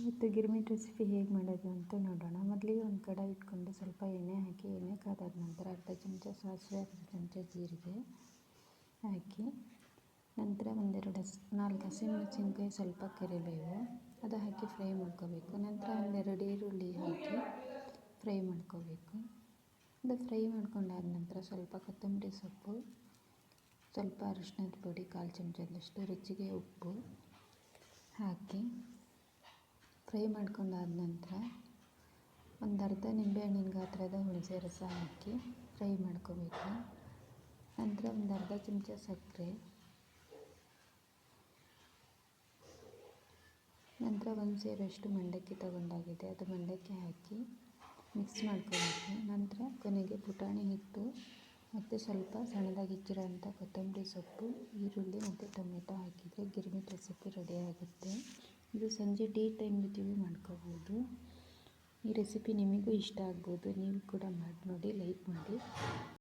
ಇವತ್ತು ಗಿರ್ಮಿಟ್ ರೆಸಿಪಿ ಹೇಗೆ ಮಾಡೋದು ಅಂತ ನೋಡೋಣ. ಮೊದಲಿಗೆ ಒಂದು ಕಡಾಯಿ ಇಟ್ಕೊಂಡು ಸ್ವಲ್ಪ ಎಣ್ಣೆ ಹಾಕಿ, ಎಣ್ಣೆ ಕಾದಾದ ನಂತರ ಅರ್ಧ ಚಮಚ ಸಾಸಿವೆ, ಅರ್ಧ ಚಮಚ ಜೀರಿಗೆ ಹಾಕಿ, ನಂತರ ಒಂದೆರಡು ಹಸ್, ನಾಲ್ಕು ಹಸಿಮೆಣಸಿನ್ಕಾಯಿ ಸ್ವಲ್ಪ ಕರಿಬೇವು, ಅದು ಹಾಕಿ ಫ್ರೈ ಮಾಡ್ಕೋಬೇಕು. ನಂತರ ಒಂದೆರಡು ಈರುಳ್ಳಿ ಹಾಕಿ ಫ್ರೈ ಮಾಡ್ಕೋಬೇಕು. ಅದು ಫ್ರೈ ಮಾಡ್ಕೊಂಡಾದ ನಂತರ ಸ್ವಲ್ಪ ಕೊತ್ತಂಬರಿ ಸೊಪ್ಪು, ಸ್ವಲ್ಪ ಅರಿಶಿನದ ಪುಡಿ, ಕಾಲು ಚಮಚದಷ್ಟು ರುಚಿಗೆ ಉಪ್ಪು ಹಾಕಿ ಫ್ರೈ ಮಾಡ್ಕೊಂಡಾದ ನಂತರ ಒಂದು ಅರ್ಧ ನಿಂಬೆಹಣ್ಣಿನ ಗಾತ್ರದ ಹುಣಸೆ ರಸ ಹಾಕಿ ಫ್ರೈ ಮಾಡ್ಕೋಬೇಕು. ನಂತರ ಒಂದು ಅರ್ಧ ಚಮಚ ಸಕ್ಕರೆ. ನಂತರ ಒಂದು ಸೇರಷ್ಟು ಮಂಡಕ್ಕಿ ತಗೊಂಡಾಗಿದೆ. ಅದು ಮಂಡಕ್ಕಿ ಹಾಕಿ ಮಿಕ್ಸ್ ಮಾಡ್ಕೋಬೇಕು. ನಂತರ ಕೊನೆಗೆ ಪುಟಾಣಿ ಹಿಟ್ಟು ಮತ್ತು ಸ್ವಲ್ಪ ಸಣ್ಣದಾಗಿ ಹೆಚ್ಚಿರೋಂಥ ಕೊತ್ತಂಬರಿ ಸೊಪ್ಪು, ಈರುಳ್ಳಿ ಮತ್ತು ಟೊಮೆಟೊ ಹಾಕಿದರೆ ಗಿರ್ಮಿಟ್ ರೆಸಿಪಿ ರೆಡಿ ಆಗುತ್ತೆ. ಇದು ಸಂಜೆ ಟೀ ಟೈಮ್ ಜೊತೆಗೂ ಮಾಡ್ಕೋಬೋದು. ಈ ರೆಸಿಪಿ ನಿಮಗೂ ಇಷ್ಟ ಆಗ್ಬೋದು, ನೀವು ಕೂಡ ಮಾಡಿ ನೋಡಿ ಲೈಕ್ ಮಾಡಿ.